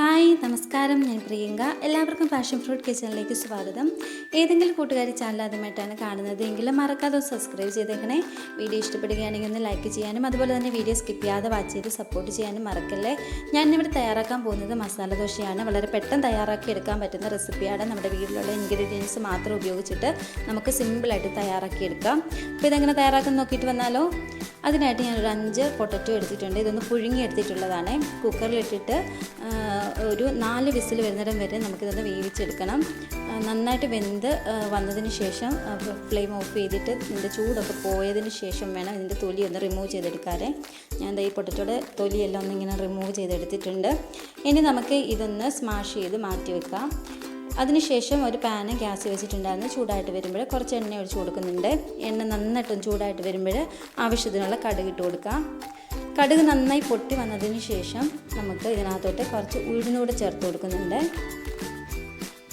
Hi നമസ്കാരം. ഞാൻ പ്രിയങ്ക. എല്ലാവർക്കും പാഷൻ ഫ്രൂട്ട് കിച്ചണിലേക്ക് സ്വാഗതം. ഏതെങ്കിലും കൂട്ടുകാരി ചാനൽ ആദ്യമായിട്ടാണ് കാണുന്നത് എങ്കിലും മറക്കാതെ സബ്സ്ക്രൈബ് ചെയ്തേക്കണേ. വീഡിയോ ഇഷ്ടപ്പെടുകയാണെങ്കിൽ ഒന്ന് ലൈക്ക് ചെയ്യാനും അതുപോലെ തന്നെ വീഡിയോ സ്കിപ്പ് ചെയ്യാതെ വാച്ച് ചെയ്ത് സപ്പോർട്ട് ചെയ്യാനും മറക്കല്ലേ? ഞാൻ ഇവിടെ തയ്യാറാക്കാൻ പോകുന്നത് മസാല ദോശയാണ്. വളരെ പെട്ടെന്ന് തയ്യാറാക്കി എടുക്കാൻ പറ്റുന്ന റെസിപ്പിയാണ് നമ്മുടെ വീട്ടിലുള്ള ഇൻഗ്രീഡിയൻസ് മാത്രം ഉപയോഗിച്ചിട്ട് നമുക്ക് സിമ്പിളായിട്ട് തയ്യാറാക്കി എടുക്കാം. അപ്പോൾ ഇതെങ്ങനെ തയ്യാറാക്കാൻ നോക്കിയിട്ട് വന്നാലോ? അതിനായിട്ട് ഞാൻ ഒരു അഞ്ച് പൊട്ടറ്റോ എടുത്തിട്ടുണ്ട്. ഇതൊന്ന് പുഴുങ്ങി എടുത്തിട്ടുള്ളതാണ്. കുക്കറിലിട്ടിട്ട് ഒരു നാല് വിസിൽ വരുന്നിടം വരെ നമുക്കിതൊന്ന് വേവിച്ചെടുക്കണം. നന്നായിട്ട് വെന്ത് വന്നതിന് ശേഷം ഫ്ലെയിം ഓഫ് ചെയ്തിട്ട് ഇതിന്റെ ചൂടൊക്കെ പോയതിന് ശേഷം വേണം ഇതിന്റെ തൊലി ഒന്ന് റിമൂവ് ചെയ്തെടുക്കാറ് ഞാൻ ഈ പൊട്ടറ്റോടെ തൊലിയെല്ലാം ഒന്ന് ഇങ്ങനെ റിമൂവ് ചെയ്തെടുത്തിട്ടുണ്ട്. ഇനി നമുക്ക് ഇതൊന്ന് സ്മാഷ് ചെയ്ത് മാറ്റി വെക്കാം അതിനുശേഷം ഒരു പാന് ഗ്യാസ് വെച്ചിട്ടുണ്ടായിരുന്നു. ചൂടായിട്ട് വരുമ്പോൾ കുറച്ച് എണ്ണ ഒഴിച്ച് കൊടുക്കുന്നുണ്ട്. എണ്ണ നന്നായിട്ടും ചൂടായിട്ട് വരുമ്പോൾ ആവശ്യത്തിനുള്ള കടുക് ഇട്ട് കൊടുക്കാം. കടുക് നന്നായി പൊട്ടി വന്നതിന് ശേഷം നമുക്ക് ഇതിനകത്തോട്ട് കുറച്ച് ഉഴുന്നൂടെ ചേർത്ത് കൊടുക്കുന്നുണ്ട്.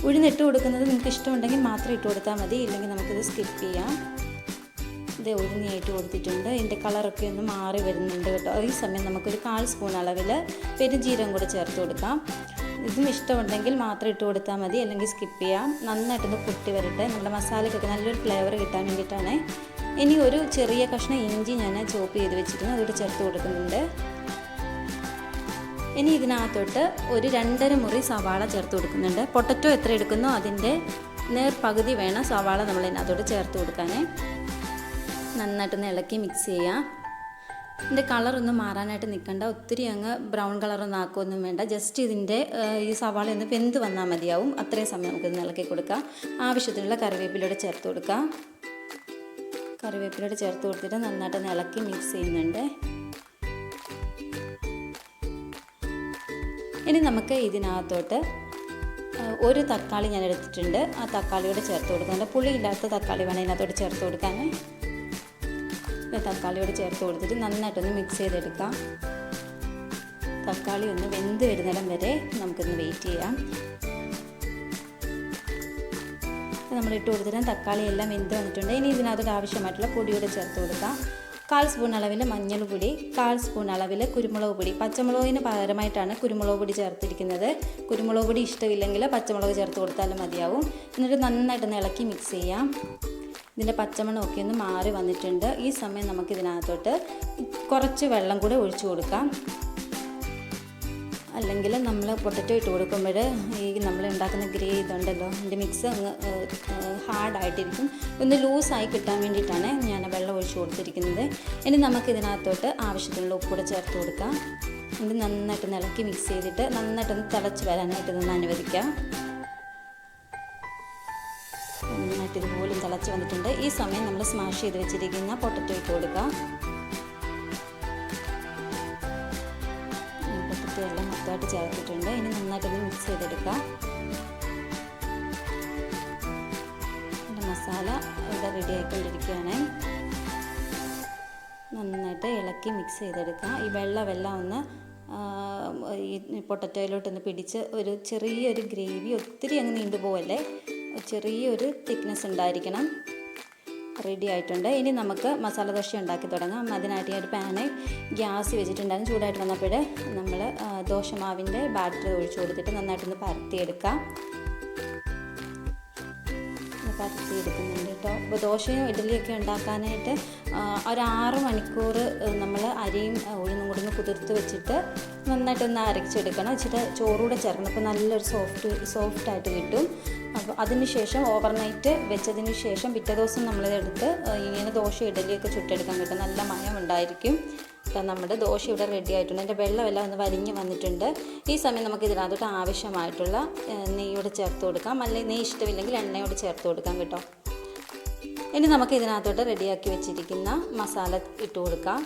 ഉഴുന്നിട്ട് കൊടുക്കുന്നത് നിങ്ങൾക്ക് ഇഷ്ടമുണ്ടെങ്കിൽ മാത്രം ഇട്ട് കൊടുത്താൽ മതി. ഇല്ലെങ്കിൽ നമുക്കിത് സ്കിപ്പ് ചെയ്യാം. ഇത് ഉഴുന്നിയായിട്ട് കൊടുത്തിട്ടുണ്ട്. ഇതിന്റെ കളറൊക്കെ ഒന്ന് മാറി വരുന്നുണ്ട് കേട്ടോ. ഈ സമയം നമുക്കൊരു കാൽ സ്പൂൺ അളവിൽ പെരുംജീരം കൂടെ ചേർത്ത് കൊടുക്കാം. ഇതും ഇഷ്ടമുണ്ടെങ്കിൽ മാത്രം ഇട്ട് കൊടുത്താൽ മതി. അല്ലെങ്കിൽ സ്കിപ്പ് ചെയ്യാം. നന്നായിട്ടൊന്ന് പൊട്ടി വരട്ടെ. നമ്മുടെ മസാലയ്ക്കൊക്കെ നല്ലൊരു ഫ്ലേവർ കിട്ടാൻ വേണ്ടിയിട്ടാണ്. ഇനി ഒരു ചെറിയ കഷ്ണം ഇഞ്ചി ഞാൻ ചോപ്പ് ചെയ്ത് വെച്ചിരുന്നു അതോട് ചേർത്ത് കൊടുക്കുന്നുണ്ട്. ഇനി ഇതിനകത്തോട്ട് ഒരു രണ്ടര മുറി സവാള ചേർത്ത് കൊടുക്കുന്നുണ്ട്. പൊട്ടറ്റോ എത്ര എടുക്കുന്നോ അതിന്റെ നേർ പകുതി വേണം സവാള നമ്മൾ ഇതിനകത്തോട്ട് ചേർത്ത് കൊടുക്കാൻ നന്നായിട്ടൊന്ന് ഇളക്കി മിക്സ് ചെയ്യാം. ഇതിന്റെ കളറൊന്നും മാറാനായിട്ട് നിൽക്കണ്ട ഒത്തിരി അങ്ങ് ബ്രൗൺ കളറൊന്നും ആക്കുകയൊന്നും വേണ്ട. ജസ്റ്റ് ഇതിന്റെ ഈ സവാള ഒന്ന് വെന്ത് വന്നാൽ മതിയാവും. അത്രയും സമയം നമുക്കിത് ഇളക്കി കൊടുക്കാം. ആവശ്യത്തിനുള്ള കറിവേപ്പിലൂടെ ചേർത്ത് കൊടുക്കാം. കറിവേപ്പിലൂടെ ചേർത്ത് കൊടുത്തിട്ട് നന്നായിട്ട് ഇളക്കി മിക്സ് ചെയ്യുന്നുണ്ട്. ഇനി നമുക്ക് ഇതിനകത്തോട്ട് ഒരു തക്കാളി ഞാൻ എടുത്തിട്ടുണ്ട്. ആ തക്കാളിയോട് ചേർത്ത് കൊടുക്കുന്നുണ്ട് പുളിയില്ലാത്ത തക്കാളി വേണം ഇതിനകത്തോട്ട് ചേർത്ത് കൊടുക്കാൻ ഇത് തക്കാളിയോട് ചേർത്ത് കൊടുത്തിട്ട് നന്നായിട്ടൊന്ന് മിക്സ് ചെയ്തെടുക്കാം. തക്കാളി ഒന്ന് വെന്ത് വരുന്നിടം വരെ നമുക്കൊന്ന് വെയിറ്റ് ചെയ്യാം. നമ്മൾ ഇട്ട് കൊടുത്തിട്ട് തക്കാളി എല്ലാം വെന്ത് വന്നിട്ടുണ്ട്. ഇനി ഇതിനകത്തോട്ട് ആവശ്യമായിട്ടുള്ള പൊടിയോടെ ചേർത്ത് കൊടുക്കാം. കാൽ സ്പൂൺ അളവിൽ മഞ്ഞൾ പൊടി കാൽ സ്പൂൺ അളവിൽ കുരുമുളക് പൊടി. പച്ചമുളകിന് പകരമായിട്ടാണ് കുരുമുളക് പൊടി ചേർത്തിരിക്കുന്നത്. കുരുമുളക് പൊടി ഇഷ്ടമില്ലെങ്കിൽ പച്ചമുളക് ചേർത്ത് കൊടുത്താലും മതിയാവും. എന്നിട്ട് നന്നായിട്ടൊന്ന് ഇളക്കി മിക്സ് ചെയ്യാം. ഇതിന്റെ പച്ചമണമൊക്കെ ഒന്ന് മാറി വന്നിട്ടുണ്ട്. ഈ സമയം നമുക്ക് ഇതിനകത്തോട്ട് കുറച്ച് വെള്ളം കൂടെ ഒഴിച്ചു കൊടുക്കാം. അല്ലെങ്കിൽ നമ്മൾ പൊട്ടറ്റോ ഇട്ട് കൊടുക്കുമ്പോൾ ഈ നമ്മൾ ഉണ്ടാക്കുന്ന ഗ്രേ ഇതുണ്ടല്ലോ അതിന്റെ മിക്സ് അങ്ങ് ഹാർഡായിട്ടിരിക്കും ഒന്ന് ലൂസായി കിട്ടാൻ വേണ്ടിയിട്ടാണ് ഞാൻ വെള്ളം ഒഴിച്ച് കൊടുത്തിരിക്കുന്നത്. ഇനി നമുക്ക് ഇതിനകത്തോട്ട് ആവശ്യത്തിനുള്ള ഉപ്പൂടെ ചേർത്ത് കൊടുക്കാം. ഇത് നന്നായിട്ട് ഇളക്കി മിക്സ് ചെയ്തിട്ട് നന്നായിട്ടൊന്ന് തിളച്ച് വരാനായിട്ട് ഒന്ന് അനുവദിക്കാം. നന്നായിട്ട് ഇതുപോലും തിളച്ച് വന്നിട്ടുണ്ട്. ഈ സമയം നമ്മൾ സ്മാഷ് ചെയ്ത് വെച്ചിരിക്കുന്ന പൊട്ടറ്റോ ഇട്ട് കൊടുക്കാം. പൊട്ടറ്റോ എല്ലാം മൊത്തമായിട്ട് ചേർത്തിട്ടുണ്ട്. ഇനി നന്നായിട്ടൊന്ന് മിക്സ് ചെയ്തെടുക്കാം. മസാല ഇവിടെ റെഡി ആയിക്കൊണ്ടിരിക്കുകയാണ്. നന്നായിട്ട് ഇളക്കി മിക്സ് ചെയ്തെടുക്കാം. ഈ വെള്ളമെല്ലാം ഒന്ന് ഈ പൊട്ടറ്റോയിലോട്ടൊന്ന് പിടിച്ച് ഒരു ചെറിയൊരു ഗ്രേവി ഒത്തിരി അങ്ങ് നീണ്ടു പോവല്ലേ ചെറിയൊരു തിക്നെസ് ഉണ്ടായിരിക്കണം. റെഡി ആയിട്ടുണ്ട്. ഇനി നമുക്ക് മസാല ദോശ ഉണ്ടാക്കി തുടങ്ങാം. അതിനായിട്ട് ഒരു പാന് ഗ്യാസ് വെച്ചിട്ടുണ്ടായിരുന്നു. ചൂടായിട്ട് വന്നപ്പോൾ നമ്മൾ ദോശമാവിന്റെ ബാറ്റർ ഒഴിച്ചു കൊടുത്തിട്ട് നന്നായിട്ടൊന്ന് പരത്തിയെടുക്കാം. പരത്തി എടുക്കുന്നുണ്ട് കേട്ടോ. അപ്പോൾ ദോശയും ഇഡ്ഡലിയൊക്കെ ഉണ്ടാക്കാനായിട്ട് ഒരു മണിക്കൂർ നമ്മൾ അരിയും ഉഴുന്നും കൂടി ഒന്ന് കുതിർത്ത് വെച്ചിട്ട് നന്നായിട്ടൊന്ന് അരച്ചെടുക്കണം. ഇച്ചിരി ചോറൂടെ ചേർക്കണം. അപ്പോൾ നല്ലൊരു സോഫ്റ്റ് സോഫ്റ്റായിട്ട് കിട്ടും. അപ്പോൾ അതിന് ശേഷം ഓവർനൈറ്റ് വെച്ചതിന് ശേഷം പിറ്റേ ദിവസം നമ്മളിതെടുത്ത് ഇങ്ങനെ ദോശ ഇഡലിയൊക്കെ ചുട്ടെടുക്കാൻ കിട്ടും നല്ല മയം ഉണ്ടായിരിക്കും അപ്പം നമ്മുടെ ദോശ ഇവിടെ റെഡി ആയിട്ടുണ്ട്. അതിന്റെ വെള്ളമെല്ലാം ഒന്ന് വലിഞ്ഞ് വന്നിട്ടുണ്ട്. ഈ സമയം നമുക്ക് ഇതിനകത്തോട്ട് ആവശ്യമായിട്ടുള്ള നെയ്യോട് ചേർത്ത് കൊടുക്കാം. അല്ലെങ്കിൽ നെയ്യ് ഇഷ്ടമില്ലെങ്കിൽ എണ്ണയോട് ചേർത്ത് കൊടുക്കാം കേട്ടോ. ഇനി നമുക്ക് ഇതിനകത്തോട്ട് റെഡിയാക്കി വെച്ചിരിക്കുന്ന മസാല ഇട്ട് കൊടുക്കാം.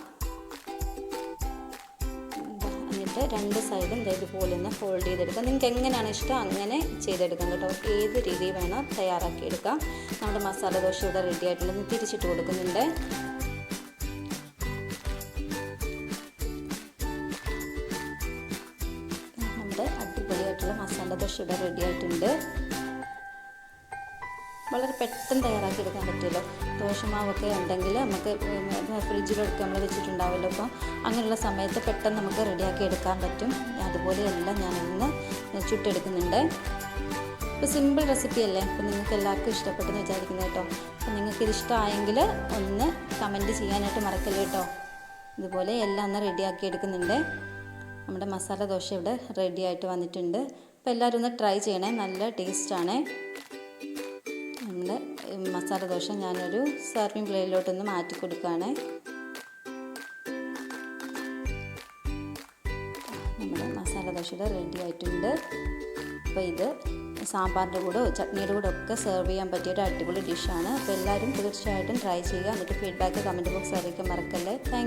എന്നിട്ട് രണ്ട് സൈഡും ഇതേപോലെ ഒന്ന് ഫോൾഡ് ചെയ്തെടുക്കാം. നിങ്ങൾക്ക് എങ്ങനെയാണ് ഇഷ്ടം അങ്ങനെ ചെയ്തെടുക്കാം കേട്ടോ. ഏത് രീതിയിൽ വേണോ തയ്യാറാക്കിയെടുക്കാം. നമ്മുടെ മസാല ദോശ ഇവിടെ റെഡി ആയിട്ടുള്ളത് തിരിച്ചിട്ട് കൊടുക്കുന്നുണ്ട്. നമ്മുടെ അടിപൊളിയായിട്ടുള്ള മസാല ദോശ ഇവിടെ റെഡി ആയിട്ടുണ്ട്. വളരെ പെട്ടെന്ന് തയ്യാറാക്കി എടുക്കാൻ പറ്റുമല്ലോ. ദോഷമാവൊക്കെ ഉണ്ടെങ്കിൽ നമുക്ക് ഫ്രിഡ്ജിലൊക്കെ നമ്മൾ വെച്ചിട്ടുണ്ടാവുമല്ലോ. അപ്പോൾ അങ്ങനെയുള്ള സമയത്ത് പെട്ടെന്ന് നമുക്ക് റെഡിയാക്കി എടുക്കാൻ പറ്റും. അതുപോലെയെല്ലാം ഇന്ന് ചുട്ടെടുക്കുന്നുണ്ട്. ഇപ്പോൾ സിമ്പിൾ റെസിപ്പി അല്ലേ? അപ്പോൾ നിങ്ങൾക്ക് എല്ലാവർക്കും ഇഷ്ടപ്പെട്ടെന്ന് വിചാരിക്കുന്നത് കേട്ടോ. അപ്പോൾ നിങ്ങൾക്കിത് ഇഷ്ടമായെങ്കിൽ ഒന്ന് കമന്റ് ചെയ്യാനായിട്ട് മറക്കല്ലേ കേട്ടോ. ഇതുപോലെ എല്ലാം ഒന്ന് റെഡിയാക്കി എടുക്കുന്നുണ്ട്. നമ്മുടെ മസാല ദോശ ഇവിടെ റെഡി ആയിട്ട് വന്നിട്ടുണ്ട്. അപ്പോൾ എല്ലാവരും ഒന്ന് ട്രൈ ചെയ്യണേ. നല്ല ടേസ്റ്റാണ്. നമ്മുടെ മസാല ദോശ ഞാനൊരു സർവിങ് പ്ലേറ്റിലോട്ടൊന്ന് മാറ്റി കൊടുക്കുകയാണ്. നമ്മുടെ മസാല ദോശയുടെ റെഡി ആയിട്ടുണ്ട്. അപ്പോൾ ഇത് സാമ്പാറിന്റെ കൂടെ ചട്നിയുടെ കൂടെ ഒക്കെ സെർവ് ചെയ്യാൻ പറ്റിയ ഒരു അടിപൊളി ഡിഷാണ് അപ്പോൾ എല്ലാവരും തീർച്ചയായിട്ടും ട്രൈ ചെയ്യുക. എന്നിട്ട് ഫീഡ്ബാക്ക് കമന്റ് ബോക്സ് അറിയിക്കാൻ മറക്കല്ലേ. താങ്ക്